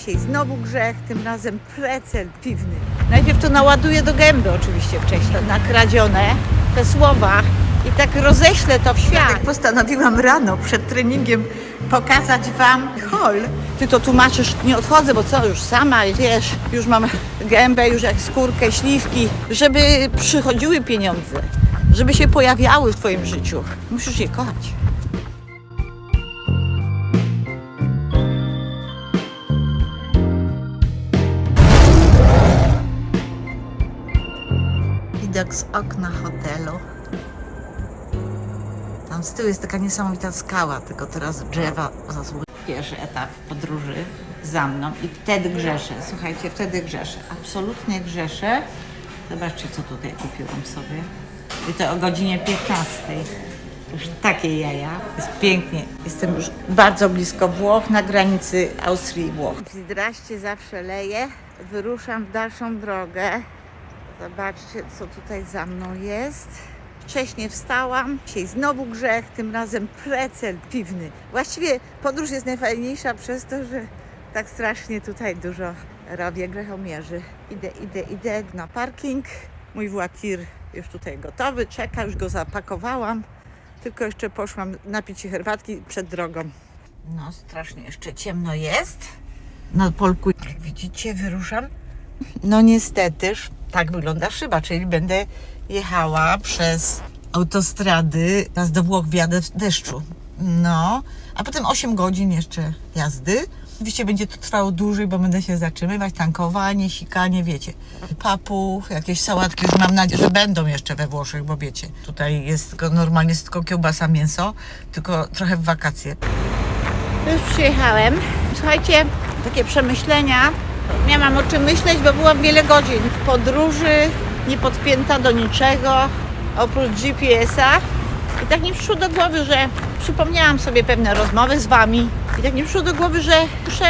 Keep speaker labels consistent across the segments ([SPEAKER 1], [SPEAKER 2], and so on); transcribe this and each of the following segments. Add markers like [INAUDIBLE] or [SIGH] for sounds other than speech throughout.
[SPEAKER 1] Dzisiaj znowu grzech, tym razem precel piwny. Najpierw to naładuję do gęby oczywiście wcześniej, nakradzione te słowa i tak roześlę to w świat. Postanowiłam rano przed treningiem pokazać Wam hol. Ty to tłumaczysz, nie odchodzę, bo co, już sama, wiesz, już mam gębę, już jak skórkę, śliwki, żeby przychodziły pieniądze, żeby się pojawiały w Twoim życiu. Musisz je kochać. Widok z okna hotelu. Tam z tyłu jest taka niesamowita skała, tylko teraz drzewa zasługują. Pierwszy etap podróży za mną i wtedy grzeszę. Słuchajcie, wtedy grzeszę. Absolutnie grzeszę. Zobaczcie, co tutaj kupiłam sobie. I to o godzinie 15. Już takie jaja. Jest pięknie. Jestem już bardzo blisko Włoch, na granicy Austrii i Włoch. W Zidraście zawsze leje. Wyruszam w dalszą drogę. Zobaczcie, co tutaj za mną jest. Wcześniej wstałam, dzisiaj znowu grzech, tym razem precel piwny. Właściwie podróż jest najfajniejsza przez to, że tak strasznie tutaj dużo robię grzechomierzy. Idę, idę, idę na parking. Mój włatir już tutaj gotowy, czeka, już go zapakowałam. Tylko jeszcze poszłam napić się herbatki przed drogą. No, strasznie jeszcze ciemno jest. Na polku, jak widzicie, wyruszam no niestetyż tak wygląda szyba, czyli będę jechała przez autostrady aż do Włoch w deszczu. No, a potem 8 godzin jeszcze jazdy. Oczywiście będzie to trwało dłużej, bo będę się zatrzymywać, tankowanie, sikanie, wiecie. Papu, jakieś sałatki, już mam nadzieję, że będą jeszcze we Włoszech, bo wiecie, tutaj jest tylko, normalnie jest tylko kiełbasa, mięso, tylko trochę w wakacje. Już przyjechałem. Słuchajcie, takie przemyślenia. Nie mam o czym myśleć, bo byłam wiele godzin w podróży, nie podpięta do niczego, oprócz GPS-a. I tak mi przyszło do głowy, że przypomniałam sobie pewne rozmowy z Wami. I tak mi przyszło do głowy, że muszę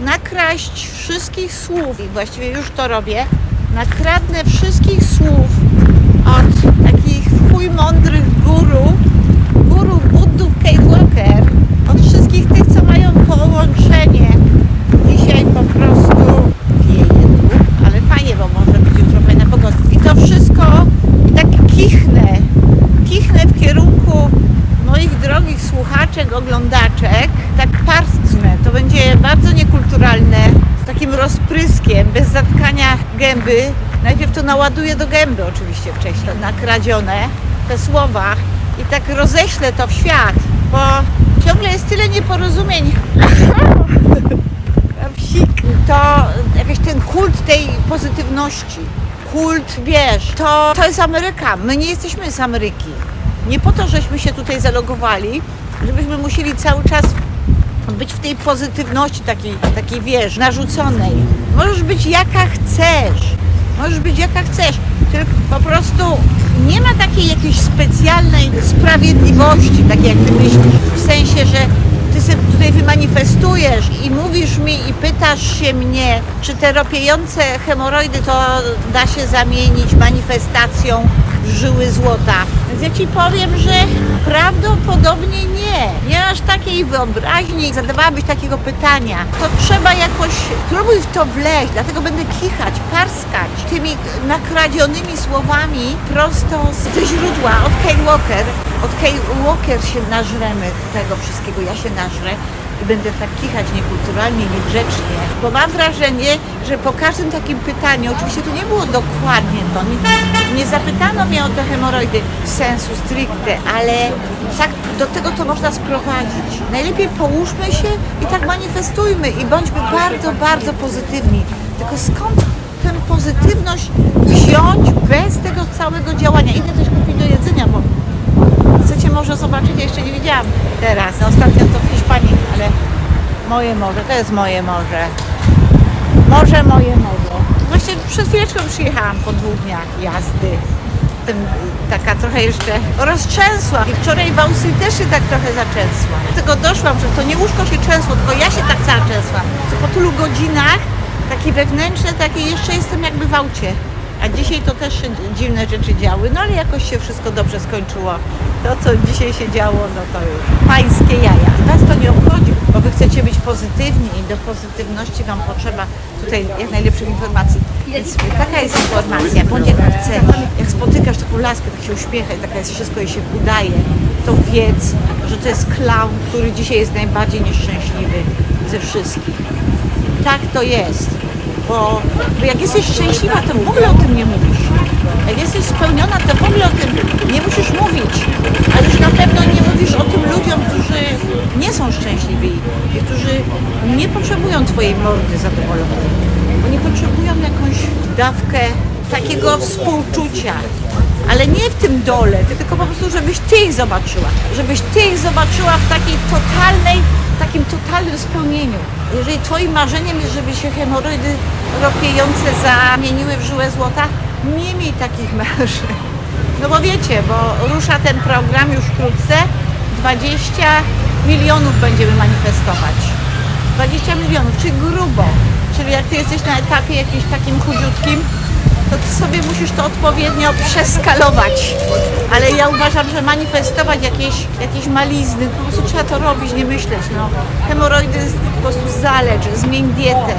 [SPEAKER 1] nakraść wszystkich słów. I właściwie już to robię. Nakradnę wszystkich słów od takich chuj mądrych guru, guru Buddów Kate Walker, od wszystkich tych, co mają połączenie. Dzisiaj po prostu wieje tu, ale fajnie, bo może być jutro fajna pogoda. I to wszystko i tak kichnę, kichnę w kierunku moich drogich słuchaczek, oglądaczek, tak parsknę. To będzie bardzo niekulturalne, z takim rozpryskiem, bez zatkania gęby. Najpierw to naładuję do gęby oczywiście wcześniej, nakradzione te słowa i tak roześlę to w świat, bo ciągle jest tyle nieporozumień [LAUGHS] to jakiś ten kult tej pozytywności. Kult, wiesz, to, to jest Ameryka. My nie jesteśmy z Ameryki. Nie po to, żeśmy się tutaj zalogowali, żebyśmy musieli cały czas być w tej pozytywności takiej, takiej wiesz, narzuconej. Możesz być jaka chcesz. Możesz być jaka chcesz. Tylko po prostu nie ma takiej jakiejś specjalnej sprawiedliwości, tak jak ty myślisz. W sensie, że ty sobie tutaj wymanifestujesz i mówisz mi i pytasz się mnie, czy te ropiejące hemoroidy to da się zamienić manifestacją żyły złota. Więc ja ci powiem, że prawdopodobnie nie. Nie masz takiej wyobraźni, zadawałabyś takiego pytania. To trzeba jakoś, spróbuj w to wleźć, dlatego będę kichać, parskać tymi nakradzionymi słowami prosto ze źródła, od Kay Walker. Od Kay Walker się nażremy tego wszystkiego, ja się nażrę i będę tak kichać niekulturalnie, niegrzecznie, bo mam wrażenie, że po każdym takim pytaniu, oczywiście to nie było dokładnie to, nie, nie zapytano mnie o te hemoroidy w sensu stricte, ale tak do tego to można sprowadzić. Najlepiej połóżmy się i tak manifestujmy i bądźmy bardzo, bardzo pozytywni. Tylko skąd tę pozytywność wziąć bez tego całego działania? Idę też kupić do jedzenia, bo Może zobaczyć? Ja jeszcze nie widziałam teraz. Ostatnio to w Hiszpanii, ale moje morze, to jest moje morze. Morze, moje morze. Właśnie przed chwileczką przyjechałam po dwóch dniach jazdy. Tym, taka trochę jeszcze rozczęsła. I wczoraj w Austrii też się tak trochę zaczęsła. Do tego doszłam, że to nie łóżko się trzęsło, tylko ja się tak cała trzęsłam. Po tylu godzinach, takie wewnętrzne, takie jeszcze jestem jakby w aucie. A dzisiaj to też dziwne rzeczy działy, no ale jakoś się wszystko dobrze skończyło. To, co dzisiaj się działo, no to już pańskie jaja. Was to nie obchodzi, bo wy chcecie być pozytywni i do pozytywności wam potrzeba tutaj jak najlepszych informacji. Więc taka jest informacja, bądź jak chcesz. Jak spotykasz taką laskę, tak się uśmiechaj, taka jest wszystko jej się udaje, to wiedz, że to jest klaun, który dzisiaj jest najbardziej nieszczęśliwy ze wszystkich. Tak to jest. Bo, bo jak jesteś szczęśliwa, to w ogóle o tym nie mówisz. Jak jesteś spełniona, to w ogóle o tym nie musisz mówić. Ale już na pewno nie mówisz o tym ludziom, którzy nie są szczęśliwi i którzy nie potrzebują Twojej mordy zadowolonej. Bo nie potrzebują jakąś dawkę takiego współczucia. Ale nie w tym dole, tylko po prostu, żebyś Ty ich zobaczyła. Żebyś Ty ich zobaczyła w takiej totalnej, takim totalnym spełnieniu. Jeżeli Twoim marzeniem jest, żeby się hemoroidy ropiejące zamieniły w żyłę złota, nie miej takich [LAUGHS] marzeń. No bo wiecie, bo rusza ten program już wkrótce. 20 milionów będziemy manifestować. 20 milionów, czyli grubo. Czyli jak ty jesteś na etapie jakimś takim chudziutkim, to ty sobie musisz to odpowiednio przeskalować. Ale ja uważam, że manifestować jakieś, jakieś malizny, po prostu trzeba to robić, nie myśleć. No. Hemoroidy po prostu zalecz, zmień dietę.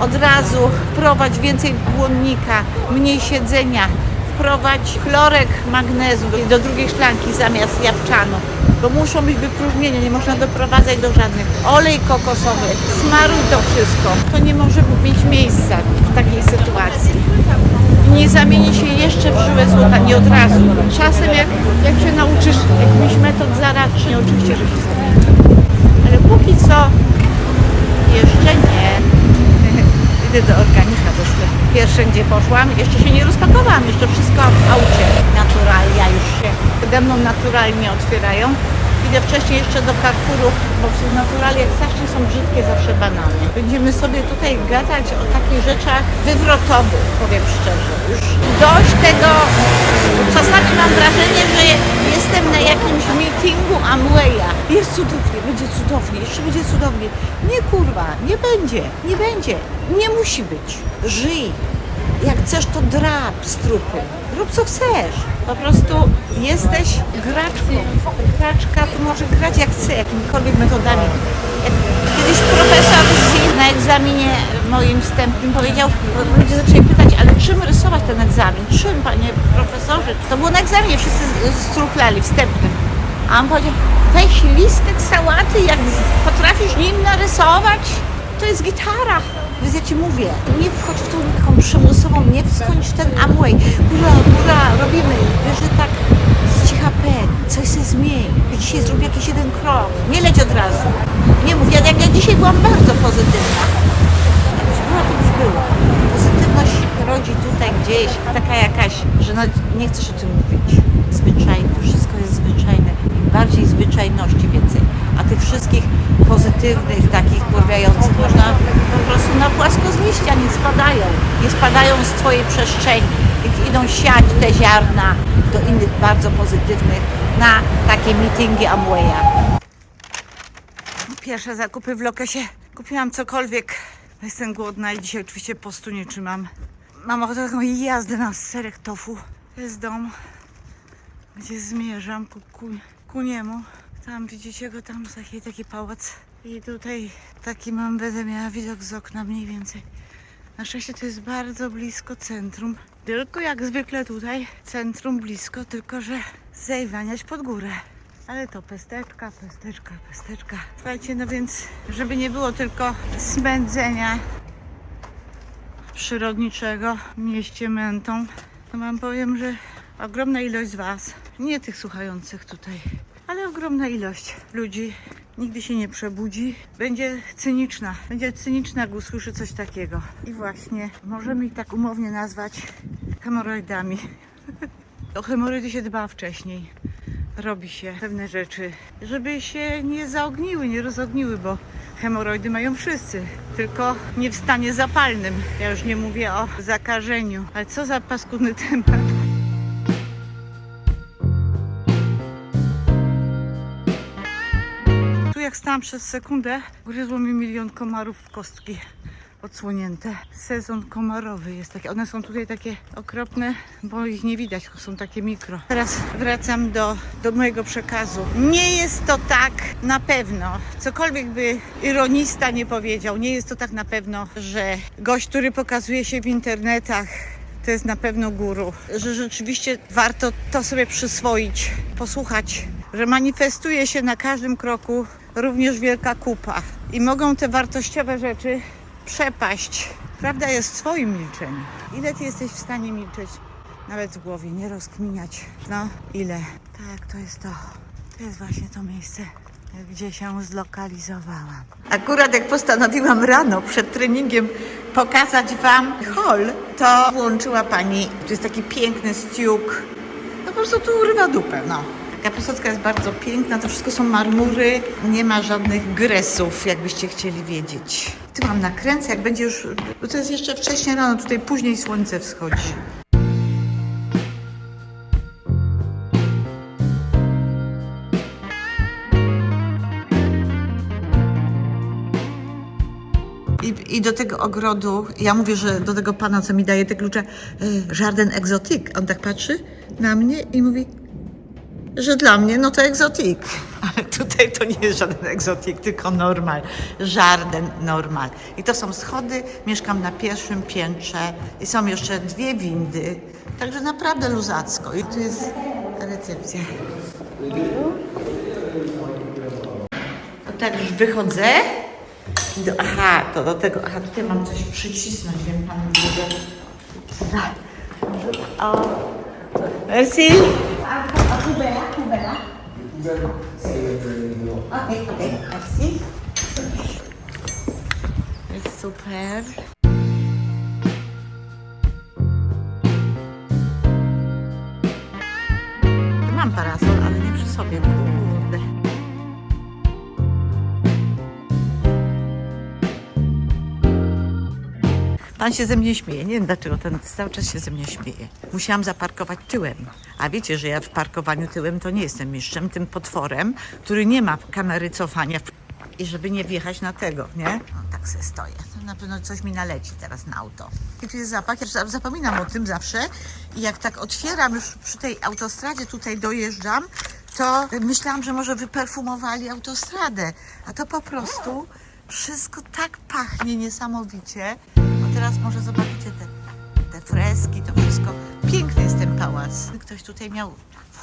[SPEAKER 1] Od razu wprowadź więcej błonnika, mniej siedzenia, wprowadź chlorek magnezu do, drugiej szklanki zamiast jabłczanu. Bo muszą być wypróżnienia, nie można doprowadzać do żadnych. Olej kokosowy, smaruj to wszystko. To nie może mieć miejsca w takiej sytuacji. Nie zamieni się jeszcze w żyłę złota, nie od razu. Czasem jak, jak się nauczysz jakichś metod zaradczych, oczywiście, że się zamieni. Ale póki co jeszcze nie. [LAUGHS] Idę do organika do sklepu. Pierwsze, gdzie poszłam, jeszcze się nie rozpakowałam, jeszcze wszystko w aucie. Naturalia już się przede mną naturalnie otwierają. Idę wcześniej jeszcze do Carrefouru, bo w tych naturaliach strasznie są brzydkie zawsze banany. Będziemy sobie tutaj gadać o takich rzeczach wywrotowych, powiem szczerze. Już dość tego, czasami mam wrażenie, że jestem na jakimś meetingu Amwaya. Jest cudownie, będzie cudownie, jeszcze będzie cudownie. Nie kurwa, nie będzie, nie będzie, nie musi być. Żyj, jak chcesz, to drap z trupy. Rób co chcesz. Po prostu jesteś graczką. Graczka to może grać jak chce, jakimikolwiek metodami. Kiedyś profesor na egzaminie moim wstępnym powiedział, ludzie zaczęli pytać, ale czym rysować ten egzamin? Czym, panie profesorze? To było na egzaminie, wszyscy struchlali wstępnym. A on powiedział, weź listek sałaty, jak potrafisz nim narysować, to jest gitara. Więc ja Ci mówię, nie wchodź w tą taką przymusową, nie wchodź w ten Amway. Hurra, hurra, robimy. Wiesz, że tak z cicha P, coś się zmień. Ja dzisiaj zrobię jakiś jeden krok. Nie leć od razu. Nie mów, ja, jak ja dzisiaj byłam bardzo pozytywna. Jakbyś była, to już było. Pozytywność rodzi tutaj gdzieś, taka jakaś, że no, nie chcesz o tym mówić. Zwyczajne, wszystko jest zwyczajne. Bardziej zwyczajności więcej. A tych wszystkich pozytywnych, takich porwiających można po prostu na płasko znieść, a nie spadają. Nie spadają z Twojej przestrzeni. I idą siać te ziarna do innych bardzo pozytywnych na takie meetingi Amwaya. Pierwsze zakupy w Lokesie. Kupiłam cokolwiek. Jestem głodna i dzisiaj oczywiście postu nie trzymam. Mam ochotę taką jazdę na serek tofu. To jest dom, gdzie zmierzam ku, ku, niemu. Tam widzicie go, tam taki, taki pałac. I tutaj taki mam, będę miała widok z okna mniej więcej. Na szczęście to jest bardzo blisko centrum. Tylko jak zwykle tutaj centrum blisko, tylko że zejwaniać pod górę. Ale to pesteczka, pesteczka, pesteczka. Słuchajcie, no więc, żeby nie było tylko smędzenia przyrodniczego w mieście Mentą, to wam powiem, że ogromna ilość z Was, nie tych słuchających tutaj, ale ogromna ilość ludzi nigdy się nie przebudzi, będzie cyniczna. Będzie cyniczna, jak usłyszy coś takiego. I właśnie możemy ich tak umownie nazwać hemoroidami. [LAUGHS] O hemoroidy się dba wcześniej. Robi się pewne rzeczy, żeby się nie zaogniły, nie rozogniły, bo hemoroidy mają wszyscy, tylko nie w stanie zapalnym. Ja już nie mówię o zakażeniu. Ale co za paskudny [LAUGHS] temat. Jak stałam przez sekundę, gryzło mi milion komarów w kostki. odsłonięte. Sezon komarowy jest taki. One są tutaj takie okropne, bo ich nie widać, są takie mikro. Teraz wracam do, do mojego przekazu. Nie jest to tak na pewno, cokolwiek by ironista nie powiedział, nie jest to tak na pewno, że gość, który pokazuje się w internetach, to jest na pewno guru, że rzeczywiście warto to sobie przyswoić, posłuchać, że manifestuje się na każdym kroku również wielka kupa i mogą te wartościowe rzeczy przepaść. Prawda jest w swoim milczeniu. Ile ty jesteś w stanie milczeć? Nawet w głowie, nie rozkminiać. No, ile? Tak, to jest to. To jest właśnie to miejsce, gdzie się zlokalizowałam. Akurat jak postanowiłam rano przed treningiem pokazać Wam hol, to włączyła Pani, to jest taki piękny stiuk. No po prostu tu urywa dupę, no. Taka Posadzka jest bardzo piękna, to wszystko są marmury, nie ma żadnych gresów, jakbyście chcieli wiedzieć. Tu mam nakręcę, jak będzie już, bo to jest jeszcze wcześnie rano, tutaj później słońce wschodzi. I, I do tego ogrodu, ja mówię, że do tego pana, co mi daje te klucze, y, Jardin Exotique. On tak patrzy na mnie i mówi, że dla mnie no to egzotik. Ale tutaj to nie jest żaden egzotik, tylko normal. Żarden normal. I to są schody, mieszkam na pierwszym piętrze i są jeszcze dwie windy. Także naprawdę luzacko. I tu jest recepcja. To tak już wychodzę. Do, aha, to do tego, aha, tutaj mam coś przycisnąć, wiem pan gdzie. O, merci. Okej, okej, merci. Jest super. Mam parasol, ale nie przy sobie, Pan się ze mnie śmieje. Nie wiem dlaczego ten cały czas się ze mnie śmieje. Musiałam zaparkować tyłem. A wiecie, że ja w parkowaniu tyłem to nie jestem mistrzem, tym potworem, który nie ma kamery cofania. I żeby nie wjechać na tego, nie? No, tak se stoję. To na pewno coś mi naleci teraz na auto. I tu jest zapach, ja za- zapominam o tym zawsze. I jak tak otwieram już przy tej autostradzie, tutaj dojeżdżam, to myślałam, że może wyperfumowali autostradę. A to po prostu wszystko tak pachnie niesamowicie. Teraz może zobaczycie te, te freski, to wszystko. Piękny jest ten pałac. Ktoś tutaj miał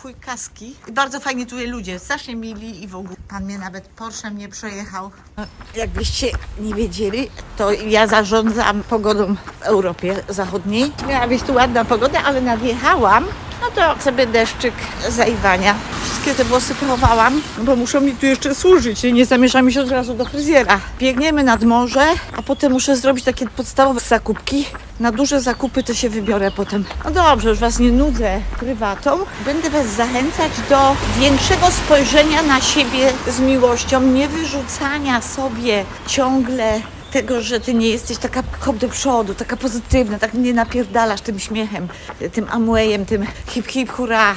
[SPEAKER 1] w chuj kaski. I bardzo fajni tutaj ludzie, strasznie mili i w ogóle. Pan mnie nawet Porsche mnie przejechał. No, jakbyście nie wiedzieli, to ja zarządzam pogodą w Europie Zachodniej. Miała być tu ładna pogoda, ale nadjechałam. No to sobie deszczyk zaiwania. Wszystkie te włosy pochowałam, bo muszą mi tu jeszcze służyć. Nie zamierzam iść od razu do fryzjera. Biegniemy nad morze, a potem muszę zrobić takie podstawowe zakupki. Na duże zakupy to się wybiorę potem. No dobrze, już Was nie nudzę prywatą. Będę Was zachęcać do większego spojrzenia na siebie z miłością, nie wyrzucania sobie ciągle tego, że ty nie jesteś taka hop do przodu, taka pozytywna, tak nie napierdalasz tym śmiechem, tym amwejem, tym hip hip hurra.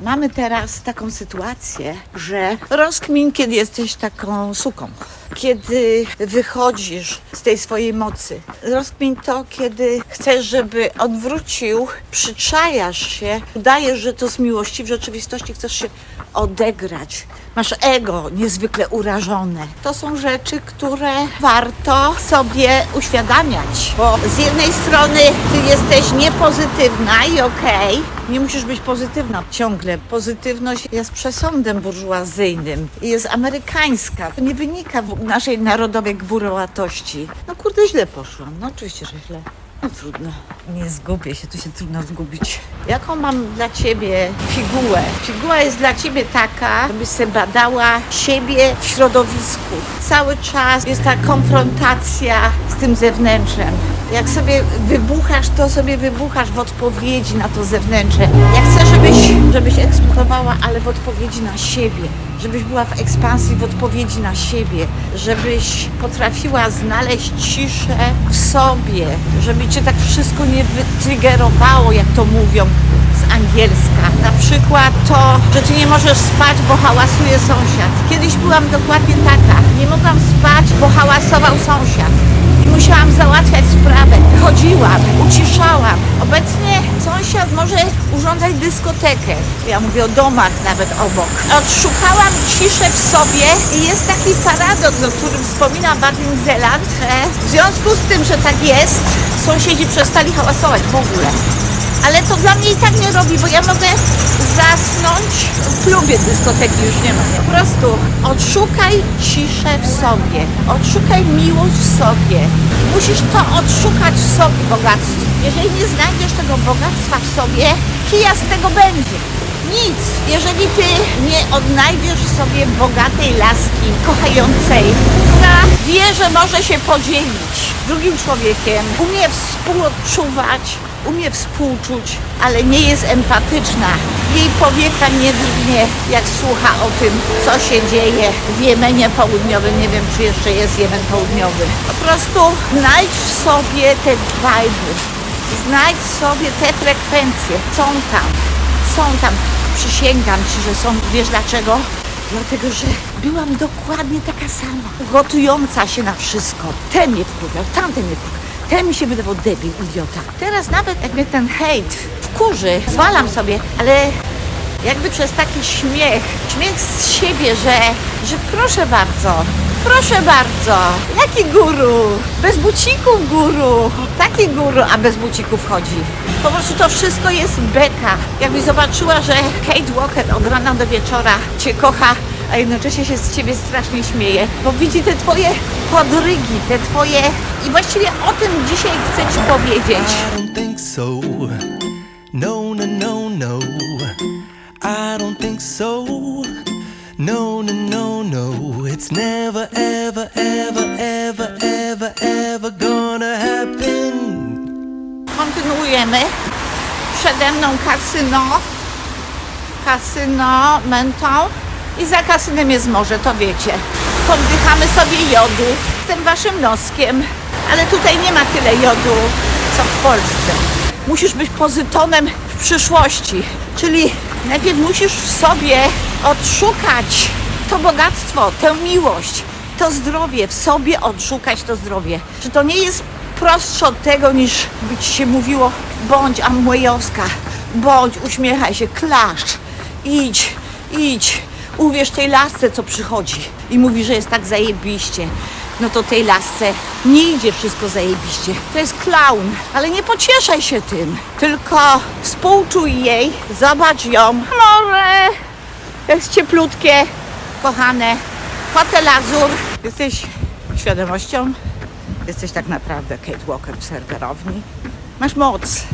[SPEAKER 1] Mamy teraz taką sytuację, że rozkmin, kiedy jesteś taką suką. Kiedy wychodzisz z tej swojej mocy. Rozkmin to, kiedy chcesz, żeby on wrócił, przyczajasz się, udajesz, że to z miłości, w rzeczywistości chcesz się odegrać. Masz ego niezwykle urażone. To są rzeczy, które warto sobie uświadamiać, bo z jednej strony ty jesteś niepozytywna i okej, nie musisz być pozytywna ciągle. Pozytywność jest przesądem burżuazyjnym i jest amerykańska. To nie wynika w naszej narodowej gburowatości. No kurde, źle poszłam. No oczywiście, że źle. No trudno. Nie zgubię się, tu się trudno zgubić. Jaką mam dla Ciebie figułę? Figuła jest dla Ciebie taka, żebyś sobie badała siebie w środowisku. Cały czas jest ta konfrontacja z tym zewnętrzem. Jak sobie wybuchasz, to sobie wybuchasz w odpowiedzi na to zewnętrzne. Ja chcę, żebyś, żebyś eksplorowała, ale w odpowiedzi na siebie. Żebyś była w ekspansji w odpowiedzi na siebie. Żebyś potrafiła znaleźć ciszę w sobie. Żeby cię tak wszystko nie wytrygerowało, jak to mówią z angielska. Na przykład to, że ty nie możesz spać, bo hałasuje sąsiad. Kiedyś byłam dokładnie taka. Nie mogłam spać, bo hałasował sąsiad. Musiałam załatwiać sprawę. Chodziłam, uciszałam. Obecnie sąsiad może urządzać dyskotekę. Ja mówię o domach nawet obok. Odszukałam ciszę w sobie i jest taki paradoks, o którym wspomina Martin Zeland, że w związku z tym, że tak jest, sąsiedzi przestali hałasować w ogóle. Ale to dla mnie i tak nie robi, bo ja mogę zasnąć w klubie dyskoteki już nie ma. Po prostu odszukaj ciszę w sobie, odszukaj miłość w sobie. Musisz to odszukać w sobie, bogactwo. Jeżeli nie znajdziesz tego bogactwa w sobie, kija z tego będzie. Nic. Jeżeli ty nie odnajdziesz sobie bogatej laski, kochającej, która wie, że może się podzielić drugim człowiekiem, umie współodczuwać, umie współczuć, ale nie jest empatyczna. Jej powieka nie drgnie, jak słucha o tym, co się dzieje w Jemenie Południowym. Nie wiem, czy jeszcze jest Jemen Południowy. Po prostu znajdź w sobie te vibe, znajdź sobie te frekwencje. Są tam, są tam. Przysięgam Ci, że są. Wiesz dlaczego? Dlatego, że byłam dokładnie taka sama. Gotująca się na wszystko. Ten mnie wkurwiał, tamten mnie wkurwiał. Ten mi się wydawał debil, idiota. Teraz nawet jak mnie ten hejt wkurzy, zwalam sobie, ale jakby przez taki śmiech, śmiech z siebie, że, że proszę bardzo, proszę bardzo, jaki guru? Bez bucików guru, taki guru, a bez bucików chodzi. Po prostu to wszystko jest beka. Jakbyś zobaczyła, że Kate Walker od rana do wieczora Cię kocha, a jednocześnie się z Ciebie strasznie śmieje, bo widzi te Twoje podrygi, te Twoje... I właściwie o tym dzisiaj chcę Ci powiedzieć.
[SPEAKER 2] I don't think so. No, no, no, no. I don't think so. No, no, no, no. It's never, ever, ever, ever, ever, ever gonna happen.
[SPEAKER 1] Kontynuujemy. Przede mną kasyno. Kasyno Mentą. I za kasynem jest morze, to wiecie. Poddychamy sobie jodu z tym waszym noskiem. Ale tutaj nie ma tyle jodu, co w Polsce. Musisz być pozytonem w przyszłości. Czyli najpierw musisz w sobie odszukać to bogactwo, tę miłość, to zdrowie, w sobie odszukać to zdrowie. Czy to nie jest prostsze od tego, niż by ci się mówiło, bądź amwayowska, bądź uśmiechaj się, klaszcz, idź, idź, uwierz tej lasce, co przychodzi i mówi, że jest tak zajebiście. No to tej lasce nie idzie wszystko zajebiście. To jest klaun, ale nie pocieszaj się tym, tylko współczuj jej, zobacz ją. Może jest cieplutkie, kochane. Hotel Azur. Jesteś świadomością? Jesteś tak naprawdę Kate Walker w serwerowni. Masz moc.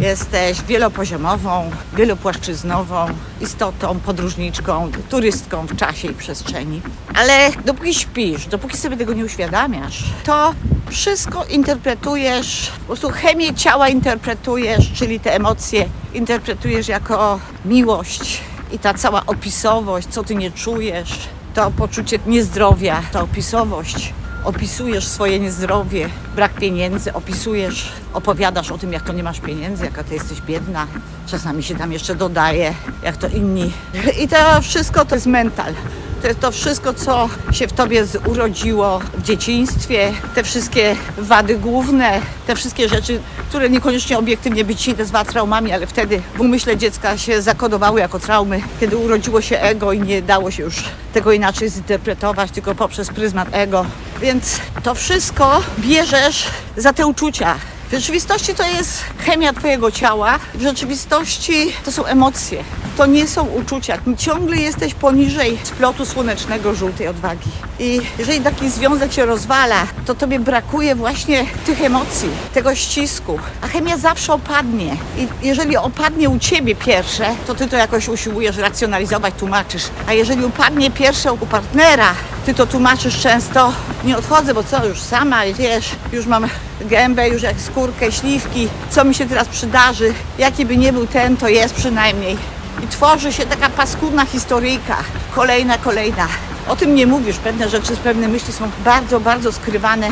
[SPEAKER 1] Jesteś wielopoziomową, wielopłaszczyznową istotą, podróżniczką, turystką w czasie i przestrzeni. Ale dopóki śpisz, dopóki sobie tego nie uświadamiasz, to wszystko interpretujesz, po prostu chemię ciała interpretujesz, czyli te emocje interpretujesz jako miłość i ta cała opisowość, co ty nie czujesz, to poczucie niezdrowia, ta opisowość opisujesz swoje niezdrowie, brak pieniędzy, opisujesz, opowiadasz o tym, jak to nie masz pieniędzy, jaka ty jesteś biedna. Czasami się tam jeszcze dodaje, jak to inni. I to wszystko to jest mental. To jest to wszystko, co się w tobie urodziło w dzieciństwie, te wszystkie wady główne, te wszystkie rzeczy, które niekoniecznie obiektywnie by ci nazwała traumami, ale wtedy w umyśle dziecka się zakodowały jako traumy, kiedy urodziło się ego i nie dało się już tego inaczej zinterpretować, tylko poprzez pryzmat ego. Więc to wszystko bierzesz za te uczucia. W rzeczywistości to jest chemia Twojego ciała, w rzeczywistości to są emocje, to nie są uczucia. Ciągle jesteś poniżej splotu słonecznego żółtej odwagi. I jeżeli taki związek się rozwala, to Tobie brakuje właśnie tych emocji, tego ścisku. A chemia zawsze opadnie. I jeżeli opadnie u Ciebie pierwsze, to Ty to jakoś usiłujesz racjonalizować, tłumaczysz. A jeżeli upadnie pierwsze u partnera, ty to tłumaczysz często, nie odchodzę, bo co, już sama, wiesz, już mam gębę, już jak skórkę, śliwki, co mi się teraz przydarzy, jaki by nie był ten, to jest przynajmniej. I tworzy się taka paskudna historyjka, kolejna, kolejna. O tym nie mówisz, pewne rzeczy, pewne myśli są bardzo, bardzo skrywane,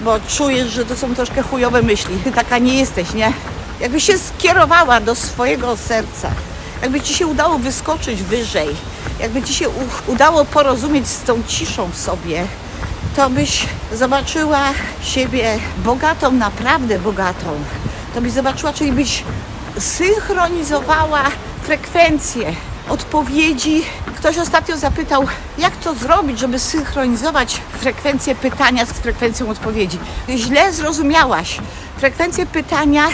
[SPEAKER 1] bo czujesz, że to są troszkę chujowe myśli. Ty [LAUGHS] taka nie jesteś, nie? Jakbyś się skierowała do swojego serca, jakby ci się udało wyskoczyć wyżej, jakby ci się udało porozumieć z tą ciszą w sobie, to byś zobaczyła siebie bogatą, naprawdę bogatą. To byś zobaczyła, czyli byś synchronizowała frekwencje odpowiedzi. Ktoś ostatnio zapytał, jak to zrobić, żeby synchronizować frekwencję pytania z frekwencją odpowiedzi. Źle zrozumiałaś. Frekwencje pytania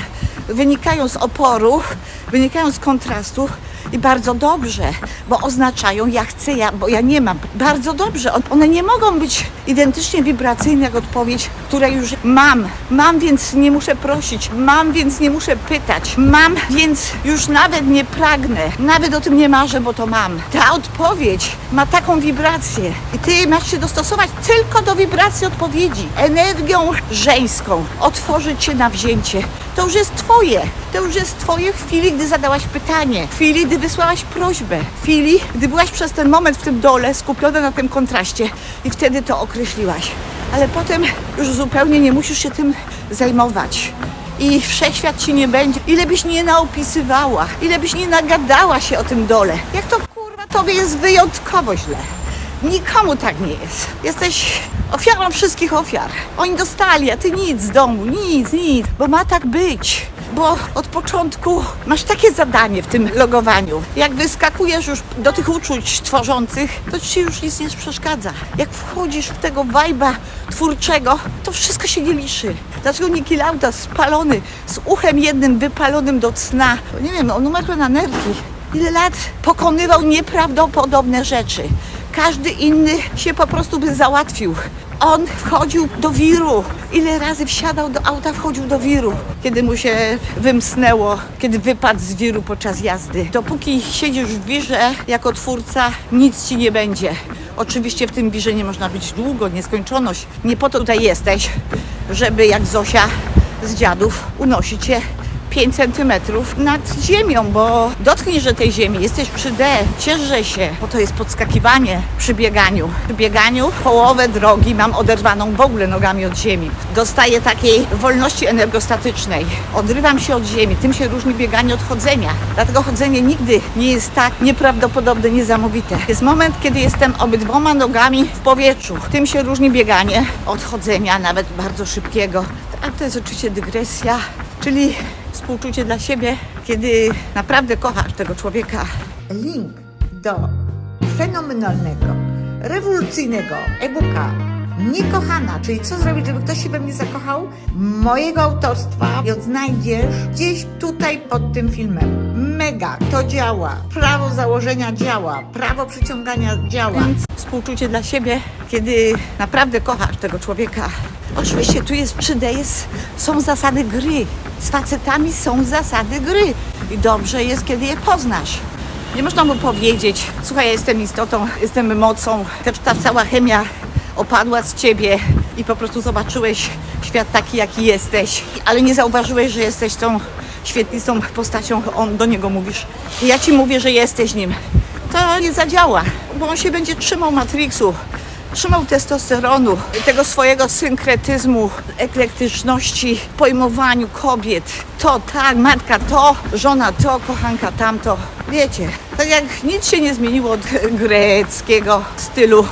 [SPEAKER 1] wynikają z oporu, wynikają z kontrastu i bardzo dobrze, bo oznaczają ja chcę, ja, bo ja nie mam. Bardzo dobrze. On- One nie mogą być identycznie wibracyjne jak odpowiedź, której już mam. Mam, więc nie muszę prosić. Mam, więc nie muszę pytać. Mam, więc już nawet nie pragnę. Nawet o tym nie marzę, bo to mam. Ta odpowiedź ma taką wibrację i ty masz się dostosować tylko do wibracji odpowiedzi. Energią żeńską otworzyć się na wzięcie. To już jest twoje. To już jest twoje w chwili, gdy zadałaś pytanie. W chwili, gdy wysłałaś prośbę. W chwili, gdy byłaś przez ten moment w tym dole skupiona na tym kontraście i wtedy to określiłaś. Ale potem już zupełnie nie musisz się tym zajmować. I wszechświat ci nie będzie. Ile byś nie naopisywała, ile byś nie nagadała się o tym dole. Jak to kurwa tobie jest wyjątkowo źle. Nikomu tak nie jest. Jesteś ofiarą wszystkich ofiar. Oni dostali, a ty nic z domu, nic, nic, bo ma tak być. Bo od początku masz takie zadanie w tym logowaniu. Jak wyskakujesz już do tych uczuć tworzących, to ci już nic nie przeszkadza. Jak wchodzisz w tego wajba twórczego, to wszystko się nie liczy. Dlaczego Niki Lauda spalony, z uchem jednym wypalonym do cna? Nie wiem, on umarł na nerki. Ile lat pokonywał nieprawdopodobne rzeczy. Każdy inny się po prostu by załatwił. On wchodził do wiru. Ile razy wsiadał do auta, wchodził do wiru, kiedy mu się wymsnęło, kiedy wypadł z wiru podczas jazdy. Dopóki siedzisz w wirze jako twórca, nic ci nie będzie. Oczywiście w tym wirze nie można być długo, nieskończoność. Nie po to tutaj jesteś, żeby jak Zosia z dziadów unosić się 5 centymetrów nad ziemią, bo dotknijże tej ziemi, jesteś przy D, cieszże się, bo to jest podskakiwanie przy bieganiu. Przy bieganiu połowę drogi mam oderwaną w ogóle nogami od ziemi. Dostaję takiej wolności energostatycznej. Odrywam się od ziemi, tym się różni bieganie od chodzenia. Dlatego chodzenie nigdy nie jest tak nieprawdopodobne, niesamowite. Jest moment, kiedy jestem obydwoma nogami w powietrzu. Tym się różni bieganie od chodzenia, nawet bardzo szybkiego. A to jest oczywiście dygresja, czyli współczucie dla siebie, kiedy naprawdę kochasz tego człowieka. Link do fenomenalnego, rewolucyjnego e-booka Niekochana, czyli co zrobić, żeby ktoś się we mnie zakochał? Mojego autorstwa i odnajdziesz gdzieś tutaj pod tym filmem. Mega, to działa. Prawo założenia działa. Prawo przyciągania działa. Współczucie dla siebie, kiedy naprawdę kochasz tego człowieka. Oczywiście tu jest 3D, jest, są zasady gry. Z facetami są zasady gry. I dobrze jest, kiedy je poznasz. Nie można mu powiedzieć, słuchaj, ja jestem istotą, jestem mocą, też ta cała chemia opadła z ciebie i po prostu zobaczyłeś świat taki, jaki jesteś, ale nie zauważyłeś, że jesteś tą świetlistą postacią, on do niego mówisz. Ja ci mówię, że jesteś nim. To nie zadziała, bo on się będzie trzymał Matrixu, trzymał testosteronu, tego swojego synkretyzmu, eklektyczności, pojmowaniu kobiet. To tak, matka to, żona to, kochanka tamto. Wiecie, tak jak nic się nie zmieniło od greckiego stylu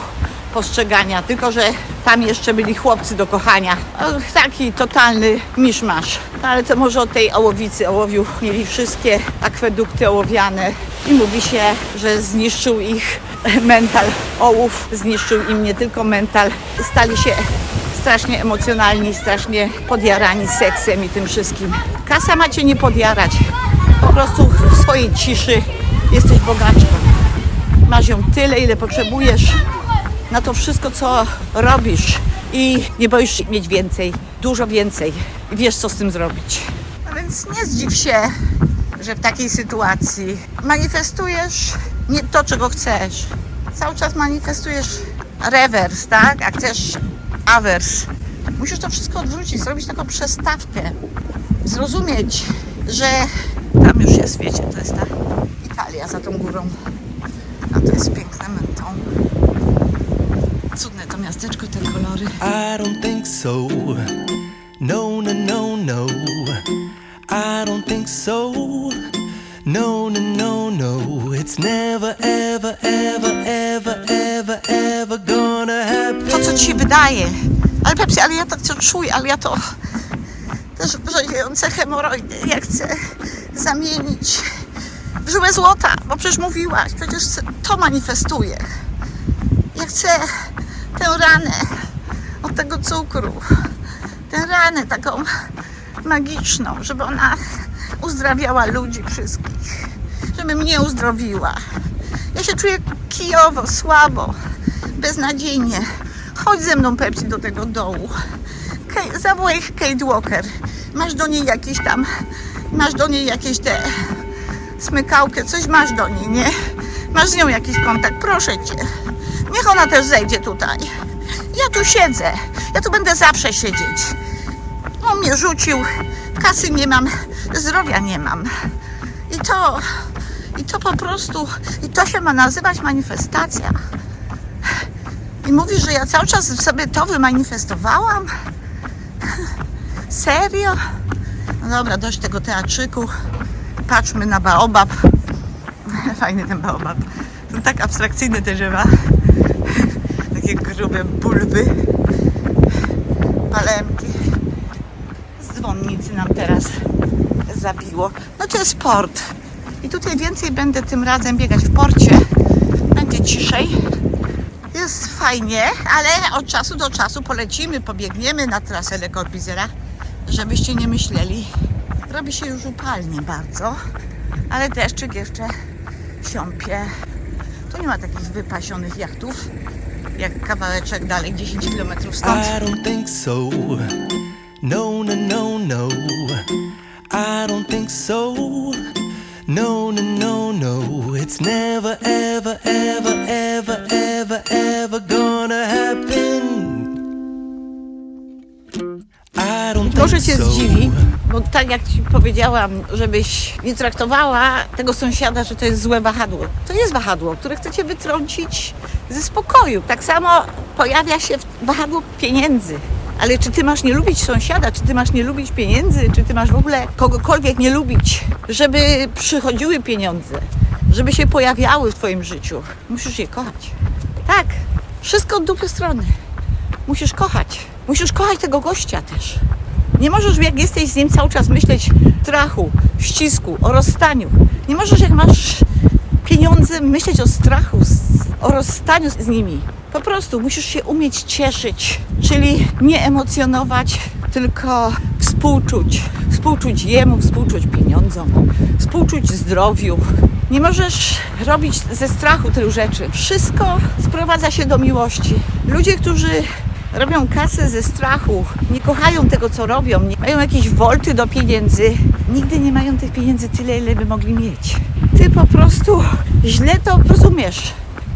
[SPEAKER 1] postrzegania, tylko że tam jeszcze byli chłopcy do kochania. Och, Taki totalny miszmasz. No, Ale to może od tej ołowicy, ołowiu mieli wszystkie akwedukty ołowiane i mówi się, że zniszczył ich mental. Ołów zniszczył im nie tylko mental. Stali się strasznie emocjonalni, strasznie podjarani seksem i tym wszystkim. Kasa macie nie podjarać. Po prostu w swojej ciszy jesteś bogaczką. Masz ją tyle, ile potrzebujesz na to wszystko, co robisz i nie boisz się mieć więcej, dużo więcej i wiesz, co z tym zrobić. A więc nie zdziw się, że w takiej sytuacji manifestujesz nie to, czego chcesz. Cały czas manifestujesz rewers, tak? A chcesz awers. Musisz to wszystko odwrócić, zrobić taką przestawkę. Zrozumieć, że tam już jest, wiecie, to jest ta Italia za tą górą. A to jest piękne to miasteczko, te kolory.
[SPEAKER 2] I don't think so. No, no, no, no. I don't think so. No, no, no, no. It's never, ever, ever, ever, ever, ever gonna happen.
[SPEAKER 1] To, co ci wydaje. Ale Pepsi, ale ja to co czuję, ale ja to też wrządzające hemoroidy. Ja chcę zamienić w żyłę złota, bo przecież mówiłaś, przecież to manifestuje. Ja chcę tę ranę od tego cukru, tę ranę taką magiczną, żeby ona uzdrawiała ludzi wszystkich, żeby mnie uzdrowiła. Ja się czuję kijowo, słabo, beznadziejnie. Chodź ze mną, Pepsi, do tego dołu. Kate, zawołaj Kate Walker. Masz do niej jakieś tam, masz do niej jakieś te smykałkę, coś masz do niej, nie? Masz z nią jakiś kontakt, proszę cię. Niech ona też zejdzie tutaj. Ja tu siedzę, ja tu będę zawsze siedzieć. On mnie rzucił, kasy nie mam, zdrowia nie mam. I to, i to po prostu, i to się ma nazywać manifestacja. I mówisz, że ja cały czas sobie to wymanifestowałam? Serio? No dobra, dość tego teatrzyku. Patrzmy na baobab. [LAUGHS] Fajny ten baobab. To tak abstrakcyjne te drzewa. Takie grube bulwy. Palemki. Dzwonnicy nam teraz zabiło. No to jest sport. I tutaj więcej będę tym razem biegać w porcie. Będzie ciszej. Jest fajnie, ale od czasu do czasu polecimy, pobiegniemy na trasę Le Corbizera, żebyście nie myśleli. Robi się już upalnie bardzo, ale deszczyk jeszcze siąpie. Tu nie ma takich wypasionych jachtów, jak kawałeczek dalej, 10 km stąd.
[SPEAKER 2] I don't think so. No, no, no, no. I don't think so. No, no, no, no. It's never, ever, ever, ever, ever, ever gonna happen. I don't
[SPEAKER 1] Może Cię zdziwi, bo tak jak Ci powiedziałam, żebyś nie traktowała tego sąsiada, że to jest złe wahadło. To jest wahadło, które chce Cię wytrącić ze spokoju. Tak samo pojawia się w- wahadło pieniędzy. Ale czy Ty masz nie lubić sąsiada, czy Ty masz nie lubić pieniędzy, czy Ty masz w ogóle kogokolwiek nie lubić, żeby przychodziły pieniądze, żeby się pojawiały w Twoim życiu. Musisz je kochać. Tak, wszystko od dupy strony. Musisz kochać. Musisz kochać tego gościa też. Nie możesz, jak jesteś z nim, cały czas myśleć w strachu, ścisku, o rozstaniu. Nie możesz, jak masz pieniądze, myśleć o strachu, o rozstaniu z nimi. Po prostu musisz się umieć cieszyć, czyli nie emocjonować, tylko współczuć. Współczuć jemu, współczuć pieniądzom, współczuć zdrowiu. Nie możesz robić ze strachu tylu rzeczy. Wszystko sprowadza się do miłości. Ludzie, którzy robią kasę ze strachu, nie kochają tego, co robią, nie mają jakieś wolty do pieniędzy, nigdy nie mają tych pieniędzy tyle, ile by mogli mieć. Ty po prostu źle to rozumiesz.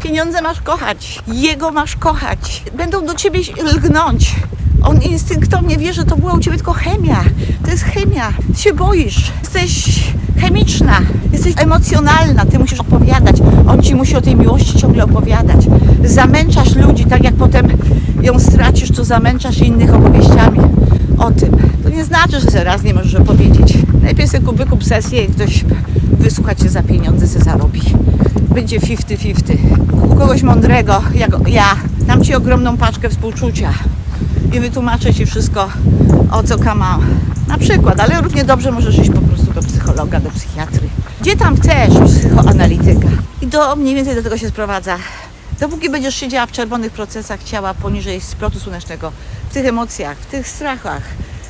[SPEAKER 1] Pieniądze masz kochać, jego masz kochać. Będą do ciebie lgnąć. On instynktownie wie, że to była u ciebie tylko chemia. To jest chemia. Ty się boisz. Jesteś chemiczna. Jesteś emocjonalna. Ty musisz opowiadać. On ci musi o tej miłości ciągle opowiadać. Zamęczasz ludzi, tak jak potem ją stracisz, to zamęczasz innych opowieściami o tym. To nie znaczy, że raz nie możesz opowiedzieć. Najpierw sobie wykup sesję i ktoś wysłucha cię za pieniądze, se zarobi. Będzie 50-50. U kogoś mądrego, jak ja, dam ci ogromną paczkę współczucia i wytłumaczę Ci wszystko, o co kama. Na przykład, ale równie dobrze możesz iść po prostu do psychologa, do psychiatry. Gdzie tam chcesz, psychoanalityka. I do mniej więcej do tego się sprowadza. Dopóki będziesz siedziała w czerwonych procesach ciała poniżej splotu słonecznego, w tych emocjach, w tych strachach,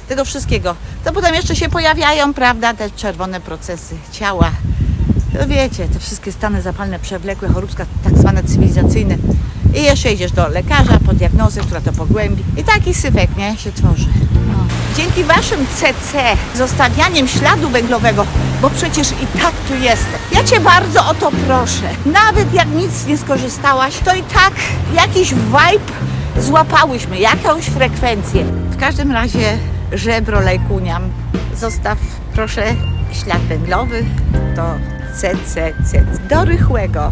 [SPEAKER 1] tego wszystkiego, to potem jeszcze się pojawiają, prawda, te czerwone procesy ciała. To wiecie, te wszystkie stany zapalne, przewlekłe, choróbska, tak zwane cywilizacyjne. I jeszcze idziesz do lekarza po diagnozę, która to pogłębi. I taki sypek, nie, się tworzy. No. Dzięki Waszym CC, zostawianiem śladu węglowego, bo przecież i tak tu jestem. Ja Cię bardzo o to proszę. Nawet jak nic nie skorzystałaś, to i tak jakiś vibe złapałyśmy, jakąś frekwencję. W każdym razie żebro lejkuniam. Zostaw proszę ślad węglowy do CCC. Do rychłego.